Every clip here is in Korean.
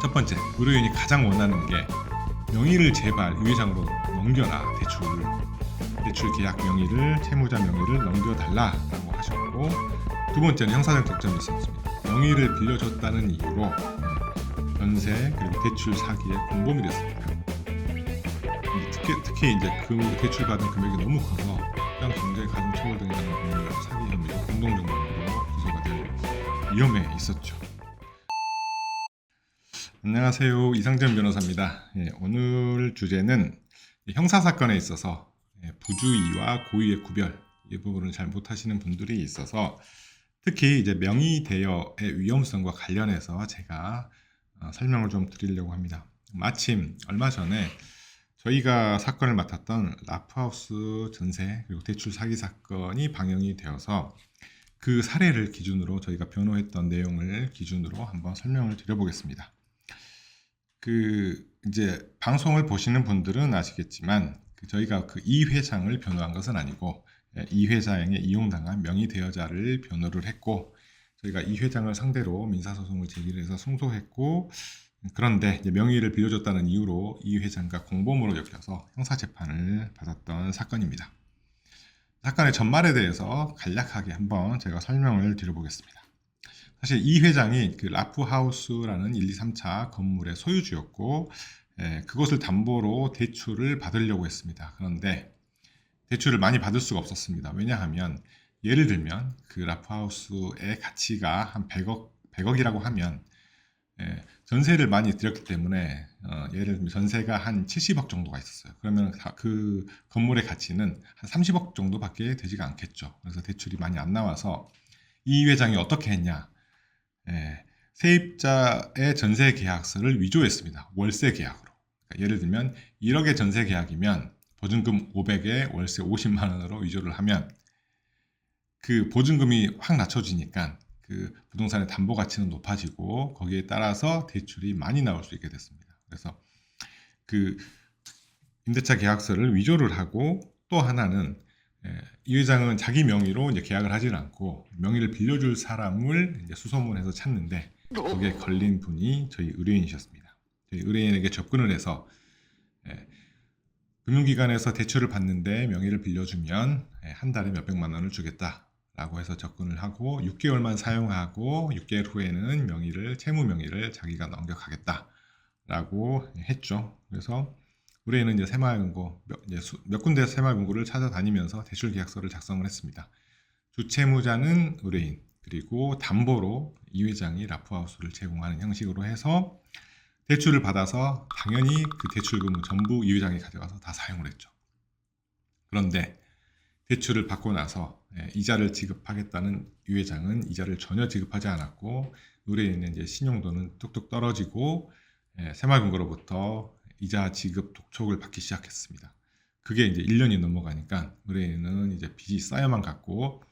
첫 번째, 의료인이 가장 원하는 게 명의를 제발 이 회장으로 넘겨라 대출 대출 계약 명의를 채무자 명의를 넘겨달라라고 하셨고 두 번째는 형사적 득점이 있었습니다. 명의를 빌려줬다는 이유로 네, 전세 그리고 대출 사기에 공범이 됐습니다. 특히, 특히 이제 그 대출 받은 금액이 너무 커서 특정 경제 가중 처벌 등에 관한 법률 사기 혐의로 공동정범으로 기소가 될 위험에 있었죠. 안녕하세요 이상전 변호사입니다. 예, 오늘 주제는 형사 사건에 있어서 예, 부주의와 고의의 구별 이 부분을 잘 못하시는 분들이 있어서 특히 이제 명의 대여의 위험성과 관련해서 제가 어, 설명을 좀 드리려고 합니다. 마침 얼마 전에 저희가 사건을 맡았던 라프하우스 전세 그리고 대출 사기 사건이 방영이 되어서 그 사례를 기준으로 저희가 변호했던 내용을 기준으로 한번 설명을 드려보겠습니다. 그 이제 방송을 보시는 분들은 아시겠지만 그 저희가 그 이 회장을 변호한 것은 아니고 예, 이 회장에 이용당한 명의 대여자를 변호를 했고 저희가 이 회장을 상대로 민사소송을 제기를 해서 승소했고 그런데 명의를 빌려줬다는 이유로 이 회장과 공범으로 엮여서 형사 재판을 받았던 사건입니다. 사건의 전말에 대해서 간략하게 한번 제가 설명을 드려보겠습니다. 사실 이 회장이 그 라프하우스라는 1, 2, 3차 건물의 소유주였고 예, 그것을 담보로 대출을 받으려고 했습니다. 그런데 대출을 많이 받을 수가 없었습니다. 왜냐하면 예를 들면 그 라프하우스의 가치가 한 100억 100억이라고 하면 예, 전세를 많이 드렸기 때문에 어, 예를 들면 전세가 한 70억 정도가 있었어요. 그러면 다- 그 건물의 가치는 한 30억 정도밖에 되지가 않겠죠. 그래서 대출이 많이 안 나와서 이 회장이 어떻게 했냐? 예, 세입자의 전세 계약서를 위조했습니다. 월세 계약으로. 그러니까 예를 들면 1억의 전세 계약이면 보증금 500에 월세 50만 원으로 위조를 하면 그 보증금이 확 낮춰지니까 그 부동산의 담보 가치는 높아지고 거기에 따라서 대출이 많이 나올 수 있게 됐습니다. 그래서 그 임대차 계약서를 위조를 하고 또 하나는 예, 이 회장은 자기 명의로 이제 계약을 하지는 않고 명의를 빌려줄 사람을 이제 수소문해서 찾는데 거기에 걸린 분이 저희 의뢰인이셨습니다. 저희 의뢰인에게 접근을 해서 예, 금융기관에서 대출을 받는데 명의를 빌려주면 예, 한 달에 몇백만 원을 주겠다라고 해서 접근을 하고 6개월만 사용하고 6개월 후에는 명의를 채무 명의를 자기가 넘겨가겠다라고 했죠. 그래서 의뢰인은 이제 새마을금고 몇, 이제 수- 몇 군데 새마을금고를 찾아다니면서 대출 계약서를 작성을 했습니다. 주채무자는 의뢰인 그리고 담보로 이 회장이 라프하우스를 제공하는 형식으로 해서 대출을 받아서 당연히 그 대출금을 전부 이 회장이 가져가서 다 사용을 했죠. 그런데 대출을 받고 나서 예, 이자를 지급하겠다는 이 회장은 이자를 전혀 지급하지 않았고 의뢰인은 이제 신용도는 뚝뚝 떨어지고 예, 새마을금고로부터 이자 지급 독촉을 받기 시작했습니다. 그게 이제 1년이 넘어가니까 의뢰인은 이제 빚이 쌓여만 갔고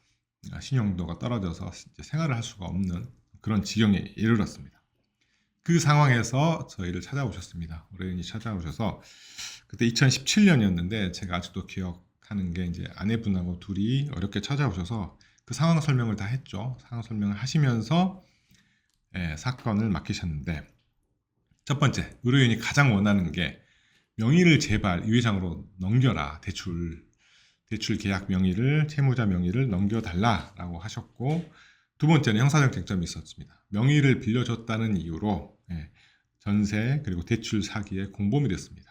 아, 신용도가 떨어져서 생활을 할 수가 없는 그런 지경에 이르렀습니다. 그 상황에서 저희를 찾아오셨습니다. 의뢰인이 찾아오셔서 그때 2017년이었는데 제가 아직도 기억하는 게 이제 아내분하고 둘이 어렵게 찾아오셔서 그 상황 설명을 다 했죠. 상황 설명을 하시면서 예, 사건을 맡기셨는데 첫 번째 의뢰인이 가장 원하는 게 명의를 제발 이 회장으로 넘겨라 대출 대출 계약 명의를 채무자 명의를 넘겨달라라고 하셨고 두 번째는 형사적 쟁점이 있었습니다. 명의를 빌려줬다는 이유로 예, 전세 그리고 대출 사기에 공범이 됐습니다.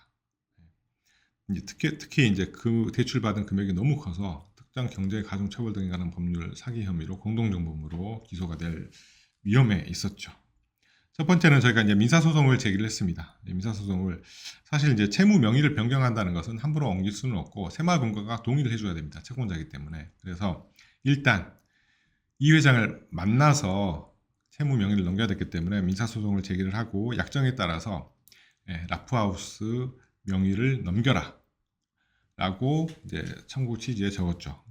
예. 특히 특히 이제 그 대출 받은 금액이 너무 커서 특정 경제 가중 처벌 등에 관한 법률 사기 혐의로 공동정범으로 기소가 될 위험에 있었죠. 첫 번째는 저희가 이제 민사소송을 제기를 했습니다. 예, 민사소송을 사실 이제 채무 명의를 변경한다는 것은 함부로 옮길 수는 없고 새마을금고가 동의를 해줘야 됩니다. 채권자이기 때문에. 그래서 일단 이 회장을 만나서 채무 명의를 넘겨야 됐기 때문에 민사소송을 제기를 하고 약정에 따라서 예, 라프하우스 명의를 넘겨라 라고 이제 청구 취지에 적었죠.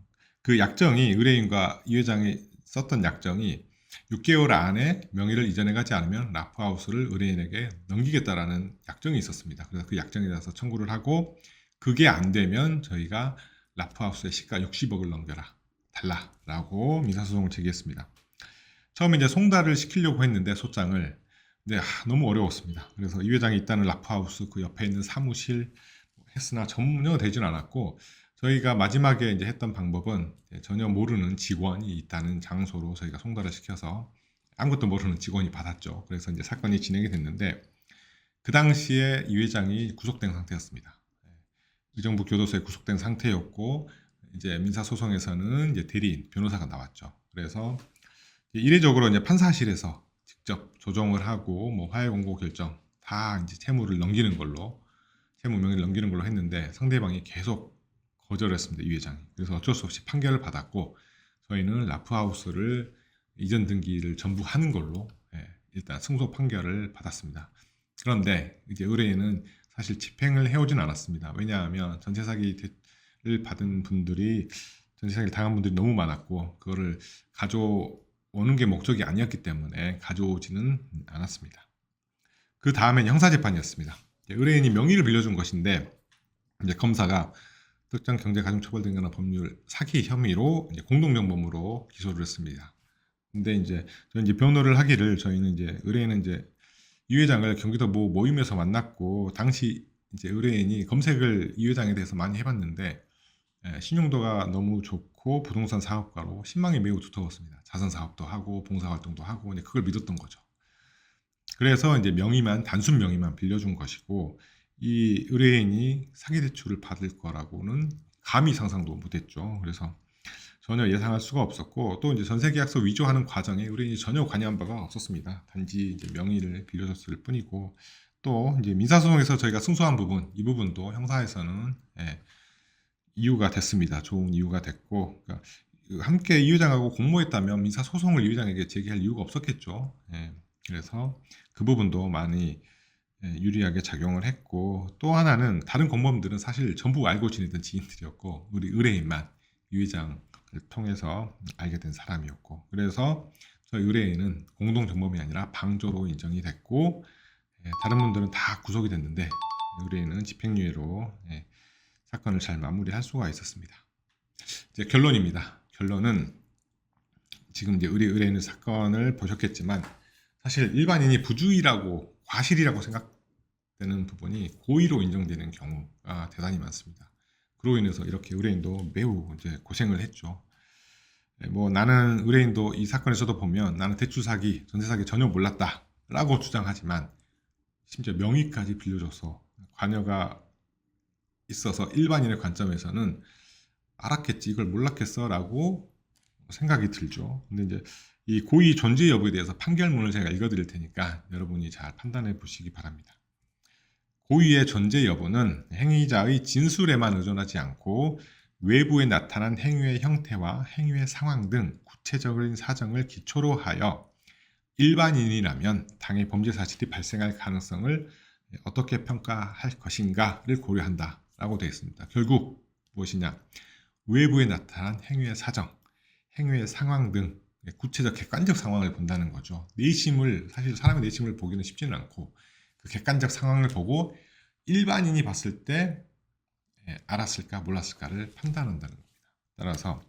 그 약정이 의뢰인과 이 회장이 썼던 약정이 6개월 안에 명의를 이전해 가지 않으면 라프하우스를 의뢰인에게 넘기겠다라는 약정이 있었습니다. 그래서 그 약정에 대해서 청구를 하고 그게 안 되면 저희가 라프하우스의 시가 60억을 넘겨라 달라라고 민사소송을 제기했습니다. 처음에 이제 송달을 시키려고 했는데 소장을 네, 하, 너무 어려웠습니다. 그래서 이 회장이 있다는 라프하우스 그 옆에 있는 사무실 했으나 전혀 되진 않았고 저희가 마지막에 이제 했던 방법은 전혀 모르는 직원이 있다는 장소로 저희가 송달을 시켜서 아무것도 모르는 직원이 받았죠. 그래서 이제 사건이 진행이 됐는데 그 당시에 이 회장이 구속된 상태였습니다. 의정부 교도소에 구속된 상태였고 이제 민사 소송에서는 이제 대리인 변호사가 나왔죠. 그래서 이례적으로 이제 판사실에서 직접 조정을 하고 뭐 화해 공고 결정 다 이제 채무를 넘기는 걸로 채무 명의를 넘기는 걸로 했는데 상대방이 계속 거절했습니다. 이 회장이. 그래서 어쩔 수 없이 판결을 받았고 저희는 라프하우스를 이전 등기를 전부 하는 걸로 예, 일단 승소 판결을 받았습니다. 그런데 이제 의뢰인은 사실 집행을 해오진 않았습니다. 왜냐하면 전세 사기를 받은 분들이 전세 사기를 당한 분들이 너무 많았고 그거를 가져오는 게 목적이 아니었기 때문에 가져오지는 않았습니다. 그 다음엔 형사 재판이었습니다. 이제 의뢰인이 명의를 빌려준 것인데 이제 검사가 특정 경제 가중 처벌등기나 법률 사기 혐의로 이제 공동정범으로 기소를 했습니다. 근데 이제 저는 이제 변호를 하기를 저희는 이제 의뢰인은 이제 이 회장을 경기도 모 모임에서 만났고 당시 이제 의뢰인이 검색을 이 회장에 대해서 많이 해봤는데 예, 신용도가 너무 좋고 부동산 사업가로 신망이 매우 두터웠습니다. 자선 사업도 하고 봉사 활동도 하고 이제 그걸 믿었던 거죠. 그래서 이제 명의만 단순 명의만 빌려준 것이고 이 의뢰인이 사기 대출을 받을 거라고는 감히 상상도 못했죠. 그래서 전혀 예상할 수가 없었고 또 이제 전세 계약서 위조하는 과정에 의뢰인이 전혀 관여한 바가 없었습니다. 단지 명의를 빌려줬을 뿐이고 또 이제 민사소송에서 저희가 승소한 부분 이 부분도 형사에서는 예, 이유가 됐습니다. 좋은 이유가 됐고 그러니까 함께 이 회장하고 공모했다면 민사 소송을 이 회장에게 제기할 이유가 없었겠죠. 예, 그래서 그 부분도 많이 예, 유리하게 작용을 했고 또 하나는 다른 공범들은 사실 전부 알고 지내던 지인들이었고 우리 의뢰인만 이 회장을 통해서 알게 된 사람이었고 그래서 저희 의뢰인은 공동 정범이 아니라 방조로 인정이 됐고 예, 다른 분들은 다 구속이 됐는데 의뢰인은 집행유예로 예, 사건을 잘 마무리할 수가 있었습니다. 이제 결론입니다. 결론은 지금 이제 의뢰 의뢰인의 사건을 보셨겠지만 사실 일반인이 부주의라고 과실이라고 생각되는 부분이 고의로 인정되는 경우가 대단히 많습니다. 그로 인해서 이렇게 의뢰인도 매우 이제 고생을 했죠. 네, 뭐 나는 의뢰인도 이 사건에서도 보면 나는 대출 사기, 전세 사기 전혀 몰랐다라고 주장하지만 심지어 명의까지 빌려줘서 관여가 있어서 일반인의 관점에서는 알았겠지 이걸 몰랐겠어라고 생각이 들죠. 근데 이제 이 고의 존재 여부에 대해서 판결문을 제가 읽어드릴 테니까 여러분이 잘 판단해 보시기 바랍니다. 고의의 존재 여부는 행위자의 진술에만 의존하지 않고 외부에 나타난 행위의 형태와 행위의 상황 등 구체적인 사정을 기초로 하여 일반인이라면 당의 범죄 사실이 발생할 가능성을 어떻게 평가할 것인가를 고려한다라고 되어 있습니다. 결국 무엇이냐? 외부에 나타난 행위의 사정, 행위의 상황 등 구체적 객관적 상황을 본다는 거죠. 내심을 사실 사람의 내심을 보기는 쉽지는 않고 그 객관적 상황을 보고 일반인이 봤을 때 예, 알았을까 몰랐을까를 판단한다는 겁니다. 따라서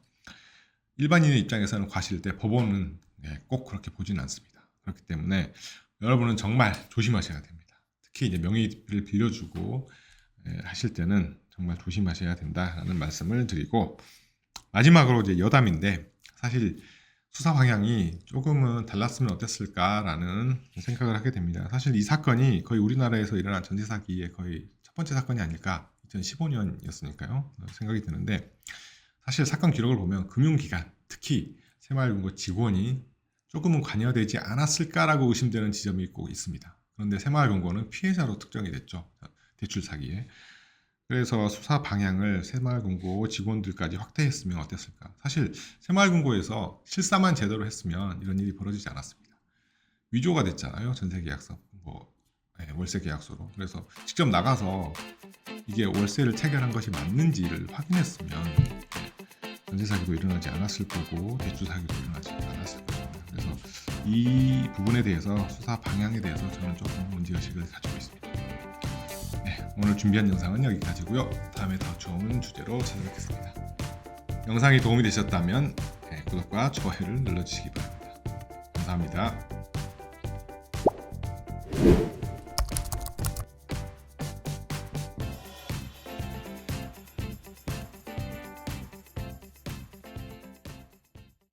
일반인의 입장에서는 과실일 때 법원은 예, 꼭 그렇게 보지는 않습니다. 그렇기 때문에 여러분은 정말 조심하셔야 됩니다. 특히 이제 명의를 빌려주고 예, 하실 때는 정말 조심하셔야 된다라는 말씀을 드리고 마지막으로 이제 여담인데 사실 수사 방향이 조금은 달랐으면 어땠을까라는 생각을 하게 됩니다. 사실 이 사건이 거의 우리나라에서 일어난 전세 사기의 거의 첫 번째 사건이 아닐까 2015년이었으니까요 생각이 드는데 사실 사건 기록을 보면 금융기관 특히 새마을금고 직원이 조금은 관여되지 않았을까라고 의심되는 지점이 꼭 있습니다. 그런데 새마을금고는 피해자로 특정이 됐죠 대출 사기에 그래서 수사 방향을 새마을금고 직원들까지 확대했으면 어땠을까? 사실 새마을금고에서 실사만 제대로 했으면 이런 일이 벌어지지 않았습니다. 위조가 됐잖아요. 전세계약서, 뭐 네, 월세 계약서로. 그래서 직접 나가서 이게 월세를 체결한 것이 맞는지를 확인했으면 네, 전세 사기도 일어나지 않았을 거고 대출 사기도 일어나지 않았을 겁니다. 그래서 이 부분에 대해서 수사 방향에 대해서 저는 조금 문제의식을 가지고 오늘 준비한 영상은 여기까지고요. 다음에 더 좋은 주제로 찾아뵙겠습니다. 영상이 도움이 되셨다면 네, 구독과 좋아요를 눌러주시기 바랍니다. 감사합니다.